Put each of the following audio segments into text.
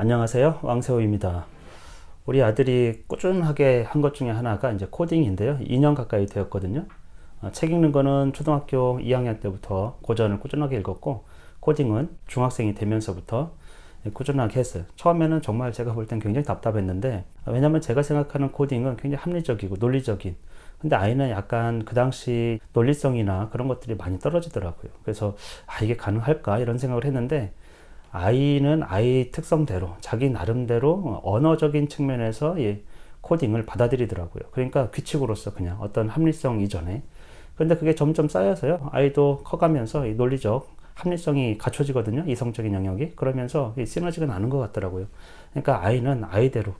안녕하세요. 왕세호입니다. 우리 아들이 꾸준하게 한 것 중에 하나가 이제 코딩인데요. 2년 가까이 되었거든요. 어, 책 읽는 거는 초등학교 2학년 때부터 고전을 꾸준하게 읽었고, 코딩은 중학생이 되면서부터 꾸준하게 했어요. 처음에는 정말 제가 볼 땐 굉장히 답답했는데, 왜냐면 제가 생각하는 코딩은 굉장히 합리적이고 논리적인, 근데 아이는 약간 그 당시 논리성이나 그런 것들이 많이 떨어지더라고요. 그래서, 아, 이게 가능할까? 이런 생각을 했는데, 아이는 아이 특성대로 자기 나름대로 언어적인 측면에서 이 코딩을 받아들이더라고요. 그러니까 규칙으로서 그냥 어떤 합리성 이전에. 근데 그게 점점 쌓여서요. 아이도 커가면서 이 논리적 합리성이 갖춰지거든요. 이성적인 영역이. 그러면서 이 시너지가 나는 것 같더라고요. 그러니까 아이는 아이대로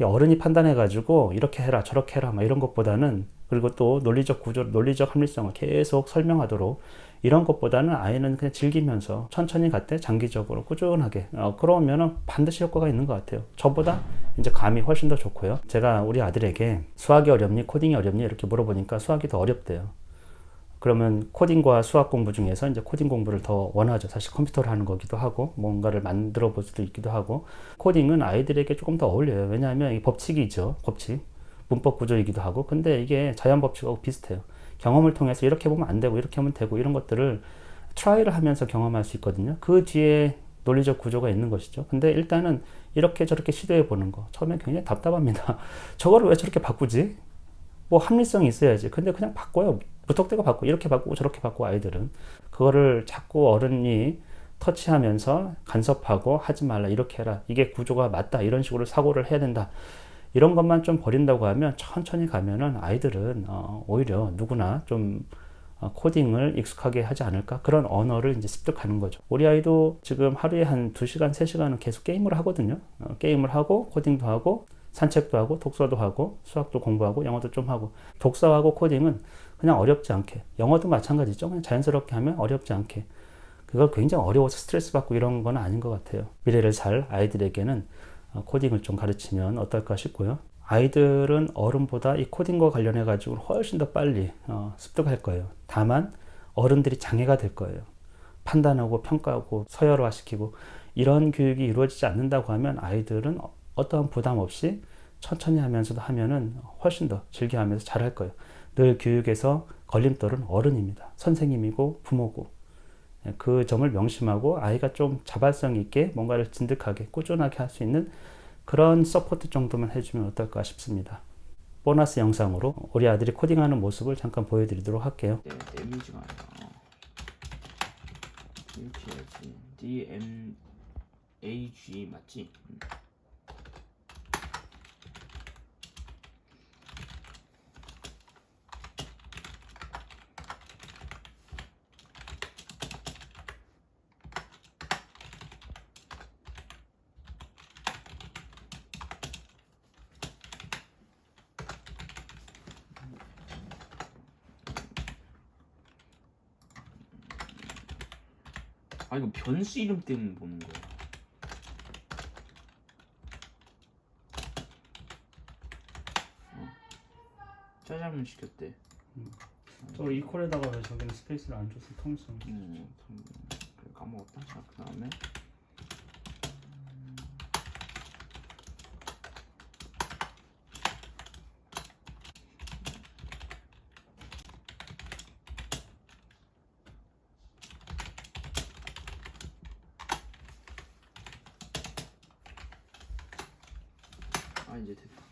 이 어른이 판단해가지고 이렇게 해라 저렇게 해라 막 이런 것보다는 그리고 또 논리적 구조, 논리적 합리성을 계속 설명하도록 이런 것보다는 아이는 그냥 즐기면서 천천히 갔대 장기적으로 꾸준하게 어, 그러면은 반드시 효과가 있는 것 같아요. 저보다 이제 감이 훨씬 더 좋고요. 제가 우리 아들에게 수학이 어렵니 코딩이 어렵니 이렇게 물어보니까 수학이 더 어렵대요. 그러면 코딩과 수학 공부 중에서 이제 코딩 공부를 더 원하죠. 사실 컴퓨터로 하는 거기도 하고 뭔가를 만들어 볼 수도 있기도 하고 코딩은 아이들에게 조금 더 어울려요. 왜냐하면 이 법칙이죠. 법칙. 문법 구조이기도 하고 근데 이게 자연 법칙하고 비슷해요. 경험을 통해서 이렇게 보면 안 되고 이렇게 하면 되고 이런 것들을 트라이를 하면서 경험할 수 있거든요. 그 뒤에 논리적 구조가 있는 것이죠. 근데 일단은 이렇게 저렇게 시도해 보는 거 처음엔 굉장히 답답합니다. 저거를 왜 저렇게 바꾸지? 뭐 합리성이 있어야지. 근데 그냥 바꿔요. 무턱대고 바꾸고 이렇게 바꾸고 저렇게 바꾸고 아이들은 그거를 자꾸 어른이 터치하면서 간섭하고 하지 말라 이렇게 해라 이게 구조가 맞다 이런 식으로 사고를 해야 된다 이런 것만 좀 버린다고 하면 천천히 가면은 아이들은 어, 오히려 누구나 좀 어, 코딩을 익숙하게 하지 않을까 그런 언어를 이제 습득하는 거죠. 우리 아이도 지금 하루에 한 2시간, 3시간은 계속 게임을 하거든요. 어, 게임을 하고 코딩도 하고 산책도 하고 독서도 하고 수학도 공부하고 영어도 좀 하고 독서하고 코딩은 그냥 어렵지 않게 영어도 마찬가지죠. 그냥 자연스럽게 하면 어렵지 않게 그거 굉장히 어려워서 스트레스 받고 이런 건 아닌 것 같아요. 미래를 살 아이들에게는 어, 코딩을 좀 가르치면 어떨까 싶고요. 아이들은 어른보다 이 코딩과 관련해 가지고 훨씬 더 빨리 어, 습득할 거예요. 다만 어른들이 장애가 될 거예요. 판단하고 평가하고 서열화시키고 이런 교육이 이루어지지 않는다고 하면 아이들은 어떠한 부담 없이 천천히 하면서도 하면은 훨씬 더 즐겨하면서 잘할 거예요. 늘 교육에서 걸림돌은 어른입니다. 선생님이고 부모고 예, 그 점을 명심하고 아이가 좀 자발성 있게 뭔가를 진득하게 꾸준하게 할 수 있는 그런 서포트 정도만 해주면 어떨까 싶습니다. 보너스 영상으로 우리 아들이 코딩하는 모습을 잠깐 보여드리도록 할게요. 네, 데미지가 아니라 이렇게 해야지 D M A G 맞지? 음. 아 이거 변수 이름 때문에 보는 거야. 어. 짜장면 시켰대. 저 이퀄에다가 왜 저기는 스페이스를 안 줘서 통일성 음, 참, 그래 까먹었다. 자, 그 다음에 아이제 됐다.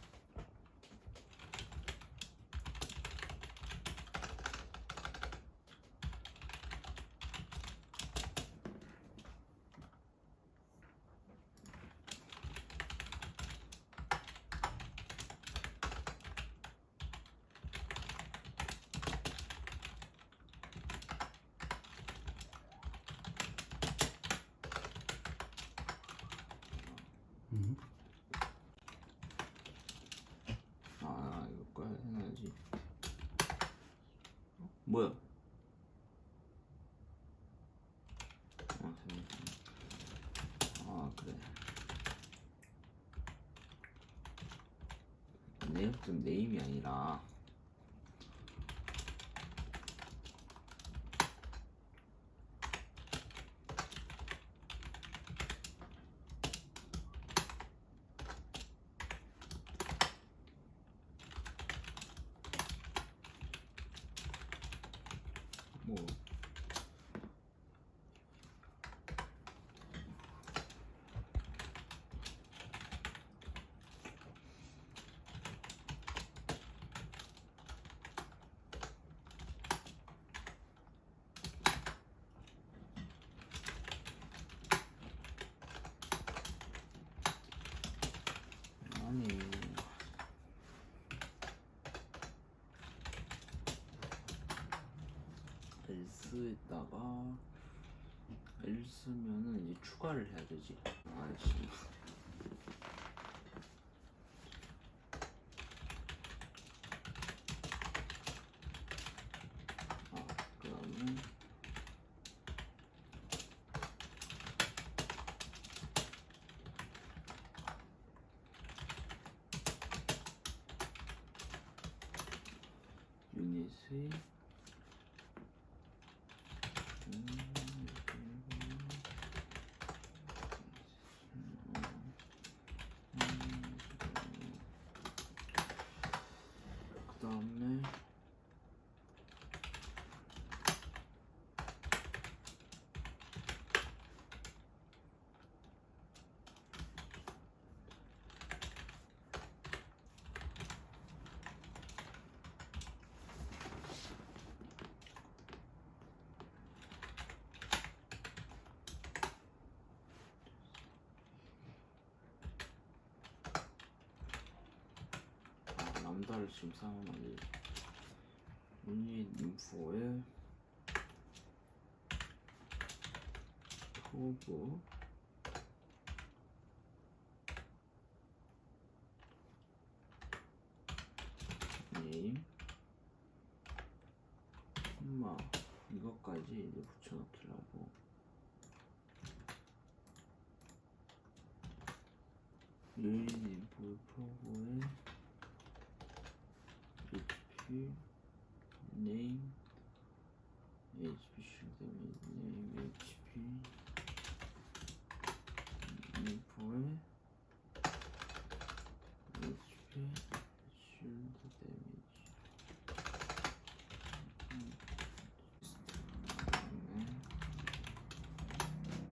음. 아 이거 꺼 해놔야지. 어? 뭐야? 아 됐네. 아 그래. 네임 좀 네임이 아니라 Vamos. 여기다가 L 쓰면은 이제 추가를 해야 되지. 아씨. 아, 그다음에 유닛의 음, 그 안 되지. 유닛 인포에 토브 네임 엄마 이것까지 이제 붙여넣기라고 유닛 인포 토브에 you name HP name HP employee